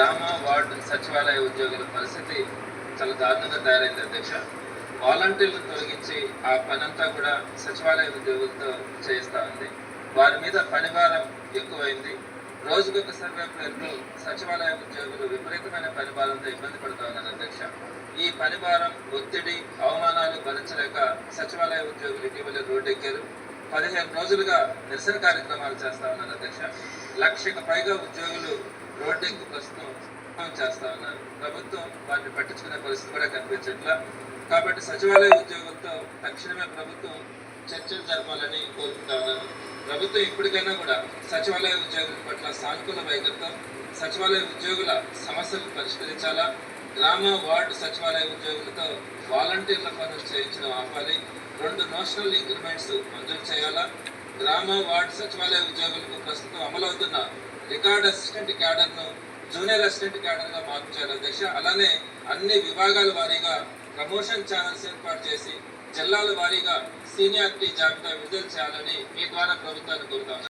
గ్రామ వార్డు సచివాలయ ఉద్యోగుల పరిస్థితి చాలా దారుణంగా తయారైంది అధ్యక్ష. వాలంటీర్లు తొలగించి ఆ పనంతా కూడా సచివాలయ ఉద్యోగులతో చేయిస్తా ఉంది. వారి మీద పనిభారం ఎక్కువైంది. రోజుకొక సర్వే పేరుతో సచివాలయ ఉద్యోగులు విపరీతమైన పనిభారంతో ఇబ్బంది పడుతూ ఉన్నారు అధ్యక్ష. ఈ పనిభారం ఒత్తిడి అవమానాలు భరించలేక సచివాలయ ఉద్యోగులు ఇటీవల రోడ్డెక్కారు. పదిహేను రోజులుగా నిరసన కార్యక్రమాలు చేస్తా ఉన్నారు అధ్యక్ష. లక్షకు పైగా ఉద్యోగులు ఇంకో ప్రస్తుతం చేస్తా ఉన్నారు ప్రభుత్వం వాటిని పట్టించుకునే పరిస్థితి కూడా కనిపించట్లా. కాబట్టి సచివాలయ ఉద్యోగులతో తక్షణమే ప్రభుత్వం చర్చలు జరపాలని కోరుకుంటా ఉన్నాను. ప్రభుత్వం ఇప్పటికైనా కూడా సచివాలయ ఉద్యోగుల పట్ల సానుకూల వైఖరితో సచివాలయ ఉద్యోగుల సమస్యలు పరిష్కరించాలా? గ్రామ వార్డు సచివాలయ ఉద్యోగులతో వాలంటీర్ల పనులు చేయించడం ఆపాలి. రెండు నోషనల్ ఇంక్రిమెంట్స్ మంజూరు చేయాలా? గ్రామ వార్డు సచివాలయ ఉద్యోగులకు ప్రస్తుతం అమలవుతున్న రికార్డ్ అసిస్టెంట్ క్యాడర్ను జూనియర్ అసిస్టెంట్ క్యాడర్గా మార్పు చేయాలి అధ్యక్ష. అలానే అన్ని విభాగాల వారీగా ప్రమోషన్ ఛానల్స్ ఏర్పాటు చేసి జిల్లాల వారీగా సీనియారిటీ జాబితా విడుదల చేయాలని మీ ద్వారా ప్రభుత్వాన్ని కోరుతాను